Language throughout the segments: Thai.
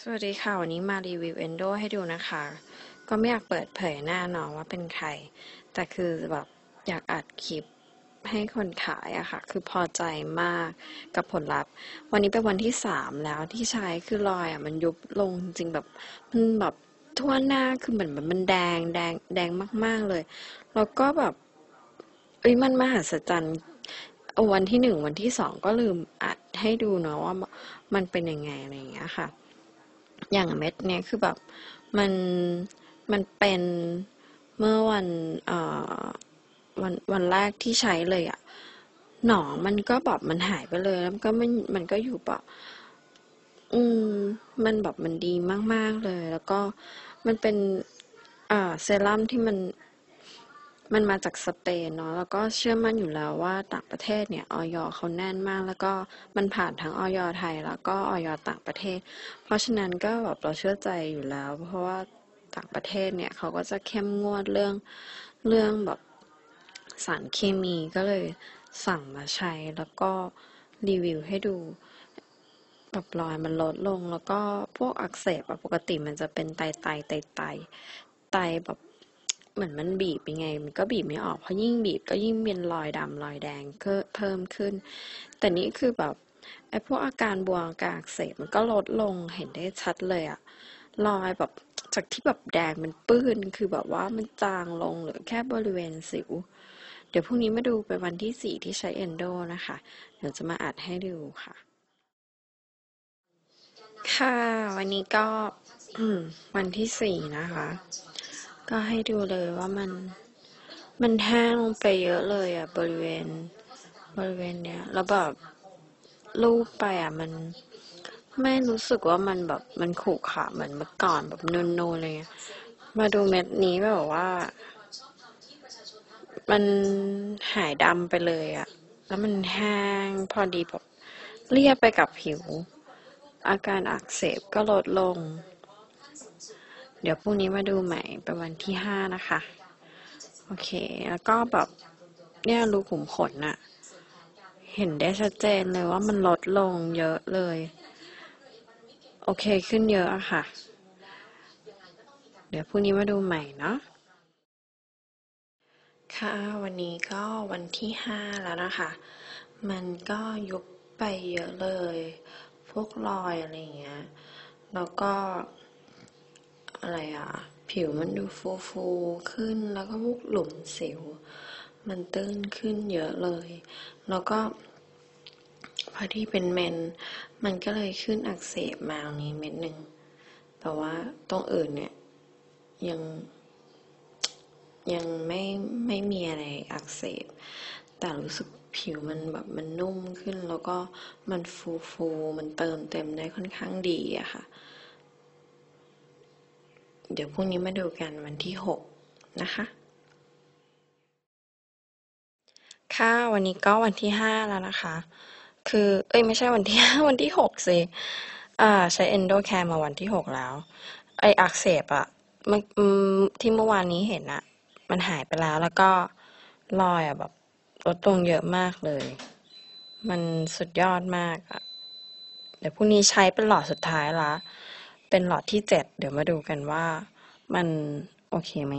สวัสดีค่ะ วันนี้มารีวิว Endo ให้ดูนะคะ ก็ไม่อยากเปิดเผยหน้าน้องว่าเป็นใคร แต่คือแบบอยากอัดคลิปให้คนขายอะค่ะ คือพอใจมากกับผลลัพธ์ วันนี้เป็นวันที่สามแล้วที่ใช้คือรอยอะมันยุบลงจริงแบบมันแบบทั่วหน้าคือเหมือนแบบมันแดงแดงแดงมาก ๆเลย แล้วก็แบบเอ้ยมันมหัศจรรย์วันที่หนึ่งวันที่สองก็ลืมอัดให้ดูเนาะว่ามันเป็นยังไงอะไรอย่างเงี้ยค่ะ อย่างเม็ดเนี่ยคือแบบมันมันเป็นเมื่อวันเอ่อวันวันแรกที่ใช้เลยอะหนองมันก็แบบมันหายไปเลยแล้วก็มันมันก็อยู่แบบอืมมันแบบมันดีมาก ๆเลย แล้วก็มันเป็นอ่าเซรั่มที่มัน มันมาจากสเปนเนาะแล้วก็เชื่อมั่นอยู่แล้วว่าต่างประเทศเนี่ยออยเขาแน่นมาก แล้วก็มันผ่านทั้งออยไทยแล้วก็ออยต่างประเทศ เพราะฉะนั้นก็แบบเราเชื่อใจอยู่แล้ว เพราะว่าต่างประเทศเนี่ยเขาก็จะเข้มงวดเรื่องเรื่องแบบสารเคมีก็เลยสั่งมาใช้แล้วก็รีวิวให้ดูแบบรอยมันลดลง แล้วก็พวกอักเสบปกติมันจะเป็นไตไตไตไตไตแบบ เหมือนมันบีบยังไง มันก็บีบไม่ออกเพราะยิ่งบีบก็ยิ่งเป็นรอยดำรอยแดงเพิ่มขึ้น แต่นี่คือแบบไอ้พวกอาการบวมอาการอักเสบมันก็ลดลงเห็นได้ชัดเลยอะรอยแบบจากที่แบบแดงมันปื้นคือแบบว่ามันจางลงเหลือแค่บริเวณสิว เดี๋ยวพรุ่งนี้มาดูเป็นวันที่สี่ที่ใช้เอนโดนะคะ เดี๋ยวจะมาอัดให้ดูค่ะ ค่ะ วันนี้ก็วันที่สี่นะคะ ก็ให้ดูเลยว่ามัน มันแห้งลงไปเยอะเลยอะบริเวณ บริเวณเนี้ย แล้วแบบรูปไปอะมันไม่รู้สึกว่ามันแบบมันขรุขระเหมือนเมื่อก่อนแบบนูนๆอะไรเงี้ย มาดูเม็ดนี้แบบว่า มันหายดำไปเลยอะแล้วมันแห้งพอดีแบบเรียบไปกับผิว อาการอักเสบก็ลดลง เดี๋ยวพรุ่งนี้มาดูใหม่เป็นวันที่ห้านะคะ โอเค แล้วก็แบบเนี่ยรูขุมขนอะเห็นได้ชัดเจนเลยว่ามันลดลงเยอะเลย โอเคขึ้นเยอะอะค่ะ เดี๋ยวพรุ่งนี้มาดูใหม่เนาะค่ะ วันนี้ก็วันที่ห้าแล้วนะคะ มันก็ยุบไปเยอะเลย พวกรอยอะไรเงี้ย แล้วก็ อะไรอะผิวมันดูฟูฟูขึ้นแล้วก็พวกหลุมสิว มันตื้นขึ้นเยอะเลย แล้วก็พอที่เป็นเมน มันก็เลยขึ้นอักเสบมาตรงนี้เม็ดหนึ่ง แต่ว่าตรงอื่นเนี่ยยังยังไม่ไม่มีอะไรอักเสบ แต่รู้สึกผิวมันแบบมันนุ่มขึ้นแล้วก็มันฟูฟูมันเติมเต็มได้ค่อนข้างดีอะค่ะ เดี๋ยวพรุ่งนี้มาดูกันวันที่หกนะคะ ค่ะวันนี้ก็วันที่ห้าแล้วนะคะ คือเอ้ยไม่ใช่วันที่ห้าวันที่หกสิอ่าใช้เอนโดแคร์มาวันที่หกแล้ว ไออักเสบอะมันที่เมื่อวานนี้เห็นอะมันหายไปแล้วแล้วก็รอยอะแบบลดลงเยอะมากเลย มันสุดยอดมากอะเดี๋ยวพรุ่งนี้ใช้เป็นหลอดสุดท้ายละ เป็นหลอดที่เจ็ดเดี๋ยวมาดูกันว่ามันโอเคไหม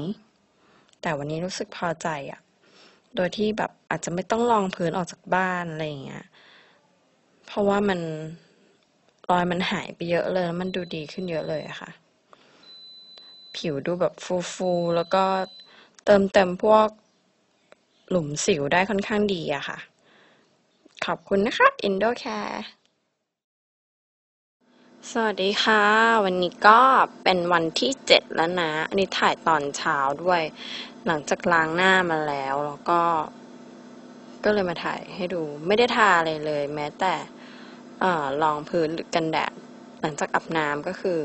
แต่วันนี้รู้สึกพอใจอะโดยที่แบบอาจจะไม่ต้องลองพื้นออกจากบ้านอะไรอย่างเงี้ย เพราะว่ามันรอยมันหายไปเยอะเลย มันดูดีขึ้นเยอะเลยอะค่ะ ผิวดูแบบฟูๆ แล้วก็เติมเต็มพวกหลุมสิวได้ค่อนข้างดีอะค่ะ ขอบคุณนะคะ Indocare สวัสดีค่ะ วันนี้ก็เป็นวันที่เจ็ดแล้วนะ อันนี้ถ่ายตอนเช้าด้วย หลังจากล้างหน้ามาแล้ว แล้วก็ ก็เลยมาถ่ายให้ดู ไม่ได้ทาอะไรเลย แม้แต่รองพื้นหรือกันแดด หลังจากอาบน้ำก็คือ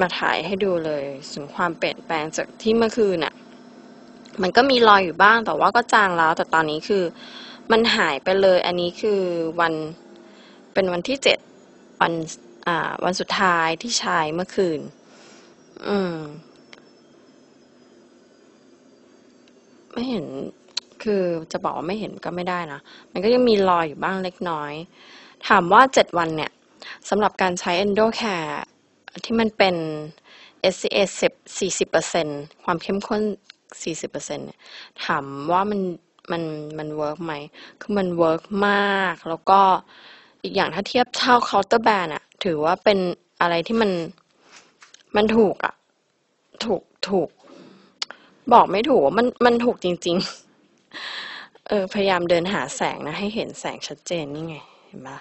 มาถ่ายให้ดูเลยถึงความเปลี่ยนแปลงจากที่เมื่อคืนน่ะ มันก็มีรอยอยู่บ้าง แต่ว่าก็จางแล้ว แต่ตอนนี้คือ มันหายไปเลย อันนี้คือวัน เป็นวันที่เจ็ด วันอ่าวันสุดท้ายที่ใช้เมื่อคืน อืม ไม่เห็น คือจะบอกว่าไม่เห็นก็ไม่ได้นะ มันก็ยังมีรอยอยู่บ้างเล็กน้อย ถามว่าเจ็ดวันเนี่ยสำหรับการใช้ Endocare ที่มันเป็น SCA 10 40%ความเข้มข้น 40%เนี่ยถามว่ามันมันมันเวิร์กไหม คือมันเวิร์กมาก แล้วก็ อีกอย่างถ้าเทียบเท่าเคาน์เตอร์แบรนด์อะถือว่าเป็นอะไรที่มันมันถูกอะถูกถูก บอกไม่ถูกว่ามันมันถูกจริง ๆ เออ พยายามเดินหาแสงนะ ให้เห็นแสงชัดเจนนี่ไง เห็นปะ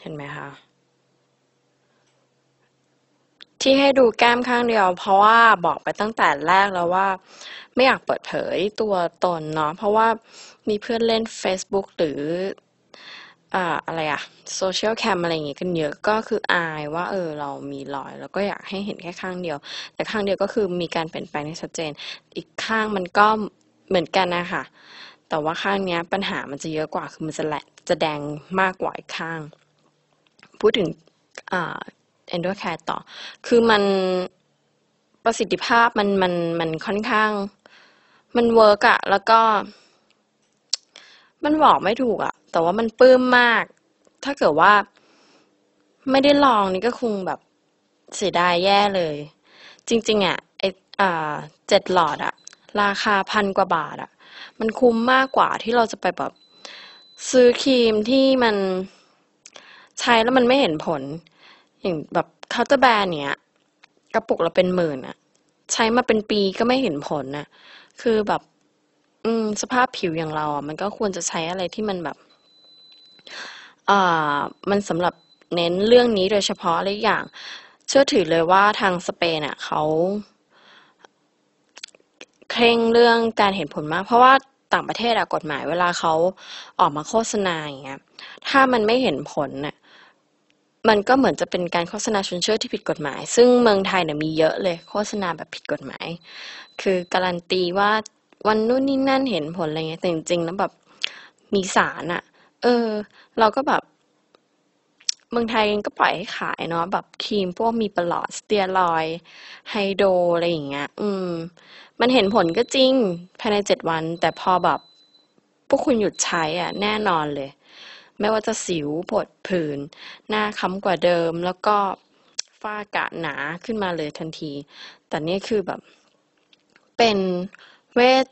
เห็นไหมคะ ที่ให้ดูแก้มข้างเดียว เพราะว่าบอกไปตั้งแต่แรกแล้วว่า ไม่อยากเปิดเผยตัวตนเนาะเพราะว่ามีเพื่อนเล่น Facebook หรืออ่าอะไรอะโซเชียลแคมอะไรอย่างงี้กันเยอะก็คืออายว่าเออเรามีรอย แล้วก็อยากให้เห็นแค่ข้างเดียว แต่ข้างเดียวก็คือมีการเปลี่ยนแปลงที่ชัดเจน อีกข้างมันก็เหมือนกันนะคะแต่ว่าข้างเนี้ยปัญหามันจะเยอะกว่าคือมันจะแหละจะแดงมากกว่าอีกข้าง พูดถึง อ่า Endocare ต่อ คือมันประสิทธิภาพมันมันมันค่อนข้าง มันเวิร์กอะแล้วก็ มันบอกไม่ถูกอะแต่ว่ามันปลื้มมาก ถ้าเกิดว่าไม่ได้ลองนี่ก็คงแบบเสียดายแย่เลย จริง ๆอะไออ่าเจ็ดหลอดอะราคาพันกว่าบาทอะมันคุ้มมากกว่าที่เราจะไปแบบ ซื้อครีมที่มันใช้แล้วมันไม่เห็นผล อย่างแบบเคาน์เตอร์แบรนด์เนี้ยกระปุกละเป็นหมื่นอะใช้มาเป็นปีก็ไม่เห็นผลน่ะคือแบบ อืม สภาพผิวอย่างเราอะมันก็ควรจะใช้อะไรที่มันแบบอ่ามันสำหรับเน้นเรื่องนี้โดยเฉพาะเลยอย่าง เชื่อถือเลยว่าทางสเปนอะเขาเคร่งเรื่องการเห็นผลมาก เพราะว่าต่างประเทศอะกฎหมายเวลาเขาออกมาโฆษณาอย่างเงี้ยถ้ามันไม่เห็นผลน่ะ มันก็เหมือนจะเป็นการโฆษณาชวนเชื่อที่ผิดกฎหมาย ซึ่งเมืองไทยเนี่ยมีเยอะเลยโฆษณาแบบผิดกฎหมาย คือการันตีว่าวันนู้นนี่นั่นเห็นผลอะไรเงี้ยแต่จริงๆแล้วแบบมีสารอะเออ เราก็แบบ เมืองไทยก็ปล่อยให้ขายเนาะแบบครีมพวกมีประหลอดสเตียรอยไฮโดรอะไรอย่างเงี้ย อืม มันเห็นผลก็จริงภายในเจ็ดวัน แต่พอแบบพวกคุณหยุดใช้อะ แน่นอนเลย ไม่ว่าจะสิวผดผื่นหน้าค้ำกว่าเดิม แล้วก็ฝ้ากระหนาขึ้นมาเลยทันที แต่นี่คือแบบ เป็นเวช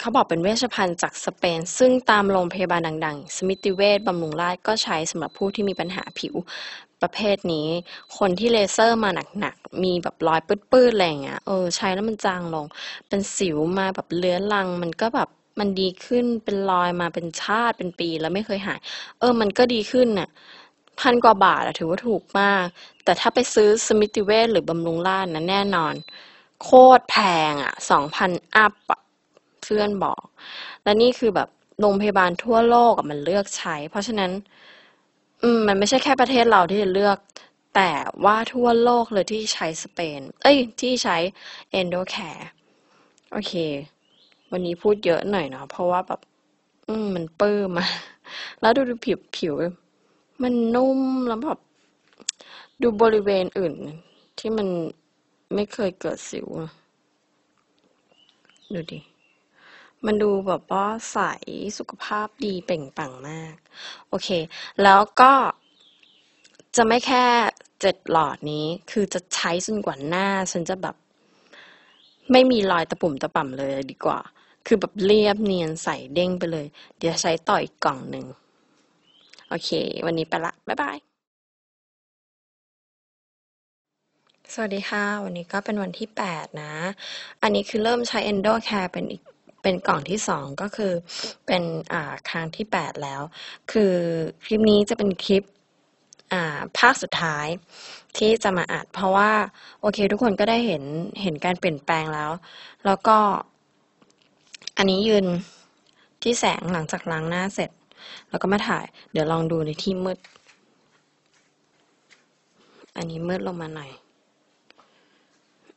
เขาบอกเป็นเวชภัณฑ์จากสเปน ซึ่งตามโรงพยาบาลดัง ๆ สมิติเวชบำรุงราษฎร์ก็ใช้สำหรับผู้ที่มีปัญหาผิวประเภทนี้ คนที่เลเซอร์มาหนักๆ มีแบบรอยปื้ดๆ อะไรงเงี้ย เออ ใช้แล้วมันจางลง เป็นสิวมาแบบเลื้อรัง มันก็แบบ มันดีขึ้นเป็นรอยมาเป็นชาติเป็นปีแล้วไม่เคยหาย เออ มันก็ดีขึ้นน่ะพันกว่าบาทอะถือว่าถูกมาก แต่ถ้าไปซื้อสมิติเวชหรือบำรุงราษฎร์นะแน่นอน โคตรแพงอะสองพันอัพอะเพื่อนบอก และนี่คือแบบโรงพยาบาลทั่วโลกอะมันเลือกใช้ เพราะฉะนั้น อืม มันไม่ใช่แค่ประเทศเราที่จะเลือก แต่ว่าทั่วโลกเลยที่ใช้สเปน เอ้ย ที่ใช้ Endocare โอเค วันนี้พูดเยอะหน่อยเนาะเพราะว่าแบบ อืมมันเปื้มอะแล้วดูดูผิวผิว มันนุ่มแล้วแบบดูบริเวณอื่น ที่มันไม่เคยเกิดสิวอะดูดิมันดูแบบว่าใสสุขภาพดีเปล่งปลั่งมาก โอเค แล้วก็จะไม่แค่เจ็ดหลอดนี้ คือจะใช้จนกว่าหน้า ฉันจะแบบ ไม่มีรอยตะปุ่มตะป่ำเลยดีกว่า คือแบบเรียบเนียนใสเด้งไปเลย เดี๋ยวใช้ต่ออีกกล่องหนึ่ง โอเค วันนี้ไปละ บ๊ายบาย สวัสดีค่ะ วันนี้ก็เป็นวันที่ 8 นะ อันนี้คือเริ่มใช้ Endocare เป็นอีกเป็นกล่องที่สองก็คือเป็นอ่าครั้งที่ 8 แล้ว คือคลิปนี้จะเป็นคลิปอ่าภาคสุดท้ายที่จะมาอัดเพราะว่า โอเค ทุกคนก็ได้เห็นเห็นการเปลี่ยนแปลงแล้ว แล้วก็ อันนี้ยืนที่แสงหลังจากล้างหน้าเสร็จ แล้วก็มาถ่าย เดี๋ยวลองดูในที่มืด อันนี้มืดลงมาหน่อย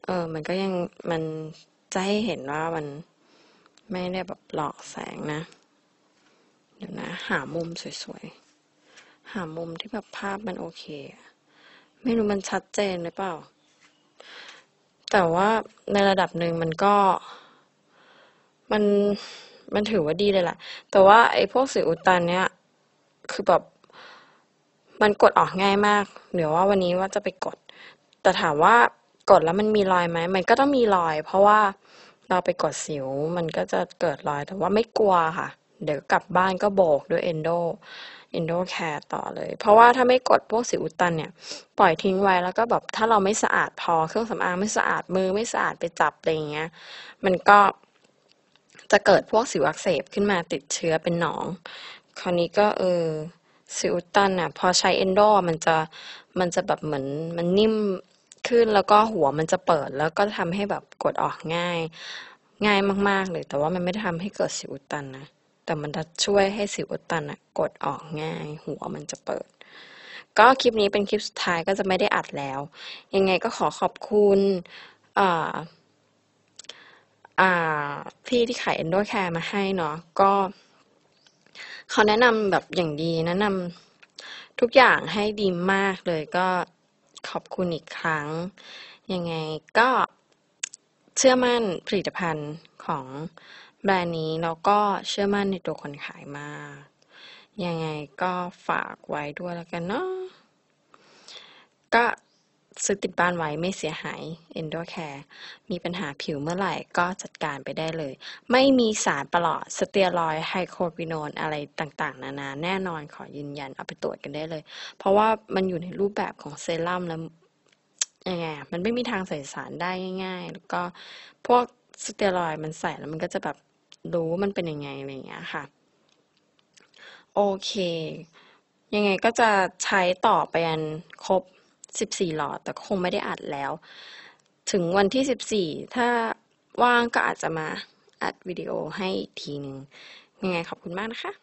เออ มันก็ยังมันจะให้เห็นว่ามันไม่ได้แบบหลอกแสงนะ เดี๋ยวนะ หามุมสวยๆ หามุมที่แบบภาพมันโอเค ไม่รู้มันชัดเจนหรือเปล่า แต่ว่าในระดับหนึ่งมันก็ มันมันถือว่าดีเลยแหละ แต่ว่าไอ้พวกสิวอุดตันเนี้ยคือแบบมันกดออกง่ายมาก เดี๋ยวว่าวันนี้ว่าจะไปกด แต่ถามว่ากดแล้วมันมีรอยไหม มันก็ต้องมีรอย เพราะว่าเราไปกดสิวมันก็จะเกิดรอย แต่ว่าไม่กลัวค่ะ เดี๋ยวกลับบ้านก็โบกด้วยเอนโดเอนโดแคร์ต่อเลย เพราะว่าถ้าไม่กดพวกสิวอุดตันเนี่ย ปล่อยทิ้งไว้แล้วก็แบบถ้าเราไม่สะอาดพอเครื่องสำอางไม่สะอาดมือไม่สะอาดไปจับอะไรอย่างเงี้ย มันก็ จะเกิดพวกสิวอักเสบขึ้นมาติดเชื้อเป็นหนอง คราวนี้ก็เออสิวตันอะ พอใช้เอนโดมันจะมันจะแบบเหมือนมันนิ่มขึ้นแล้วก็หัวมันจะเปิด แล้วก็ทำให้แบบกดออกง่าย ง่ายมากๆเลย แต่ว่ามันไม่ได้ทำให้เกิดสิวตันนะแต่มันจะช่วยให้สิวตันอะกดออกง่าย หัวมันจะเปิด ก็คลิปนี้เป็นคลิปสุดท้ายก็จะไม่ได้อัดแล้ว ยังไงก็ขอขอบคุณอ่า พี่ที่ขายเอนโดแคร์มาให้เนาะก็เขาแนะนำแบบอย่างดีแนะนำทุกอย่างให้ดีมากเลยก็ขอบคุณอีกครั้ง ยังไงก็เชื่อมั่นผลิตภัณฑ์ของแบรนด์นี้แล้วก็เชื่อมั่นในตัวคนขายมาก ยังไงก็ฝากไว้ด้วยแล้วกันเนาะก็ ซื้อติดบ้านไว้ไม่เสียหาย Endo Care มีปัญหาผิวเมื่อไหร่ก็จัดการไปได้เลย ไม่มีสารประหลอดสเตียรอยไฮโคปิโนนอะไรต่างๆ นานาแน่นอนขอยืนยันเอาไปตรวจกันได้เลย เพราะว่ามันอยู่ในรูปแบบของเซรั่มแล้วยังไงมันไม่มีทางใส่สารได้ง่าย ๆ แล้วก็พวกสเตียรอยมันใส่แล้วมันก็จะแบบรู้ว่ามันเป็นยังไงอะไรอย่างเงี้ยค่ะ โอเค ยังไงก็จะใช้ต่อไปอันครบ 14 หลอด แต่คงไม่ได้อัดแล้ว ถึงวันที่ 14 ถ้าว่างก็อาจจะมาอัดวิดีโอให้อีกทีหนึ่งยังไงขอบคุณมากนะคะ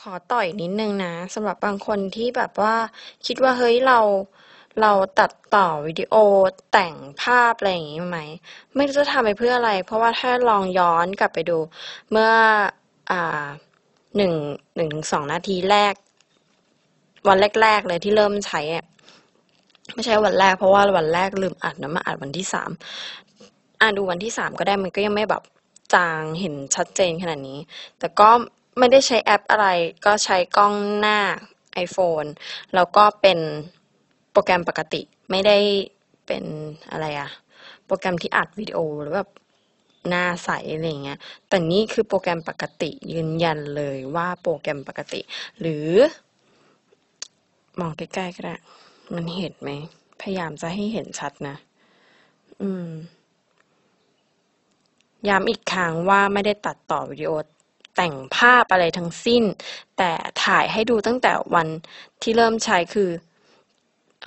ขอต่อยนิดนึงนะสำหรับบางคนที่แบบว่าคิดว่าเฮ้ยเราเราตัดต่อวิดีโอแต่งภาพอะไรอย่างงี้ไหม ไม่รู้จะทำไปเพื่ออะไร เพราะว่าถ้าลองย้อนกลับไปดูเมื่ออ่าหนึ่งหนึ่งถึงสองนาทีแรก วันแรก ๆ เลยที่เริ่มใช้อะ ไม่ใช่วันแรกเพราะว่าวันแรกลืมอัดนะมาอัดวันที่สามอ่านดูวันที่สามก็ได้มันก็ยังไม่แบบจางเห็นชัดเจนขนาดนี้ แต่ก็ไม่ได้ใช้แอปอะไร ก็ใช้กล้องหน้า iPhone แล้วก็เป็นโปรแกรมปกติ ไม่ได้เป็นอะไรอะโปรแกรมที่อัดวิดีโอหรือแบบหน้าใสอะไรเงี้ย แต่นี่คือโปรแกรมปกติยืนยันเลยว่าโปรแกรมปกติ หรือ มองใกล้ๆก็ได้ มันเห็นไหม พยายามจะให้เห็นชัดนะ อืม ย้ำอีกครั้งว่าไม่ได้ตัดต่อวิดีโอแต่งภาพอะไรทั้งสิ้น แต่ถ่ายให้ดูตั้งแต่วันที่เริ่มใช้คือ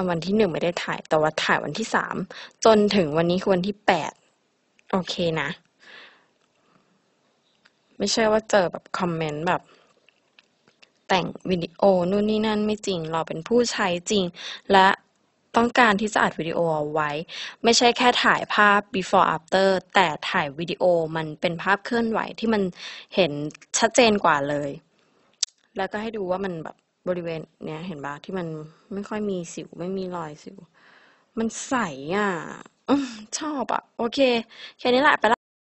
วันที่หนึ่งไม่ได้ถ่าย แต่ว่าถ่ายวันที่สามจนถึงวันนี้คือวันที่แปดโอเคนะ ไม่ใช่ว่าเจอแบบคอมเมนต์แบบ แต่งวิดีโอนู่นนี่นั่นไม่จริง เราเป็นผู้ใช้จริง และต้องการที่จะอัดวิดีโอเอาไว้ ไม่ใช่แค่ถ่ายภาพ before after แต่ถ่ายวิดีโอมันเป็นภาพเคลื่อนไหวที่มันเห็นชัดเจนกว่าเลย แล้วก็ให้ดูว่ามันแบบบริเวณเนี้ยเห็นปะที่มันไม่ค่อยมีสิวไม่มีรอยสิว มันใสอะชอบอะ โอเค แค่นี้แหละไปละ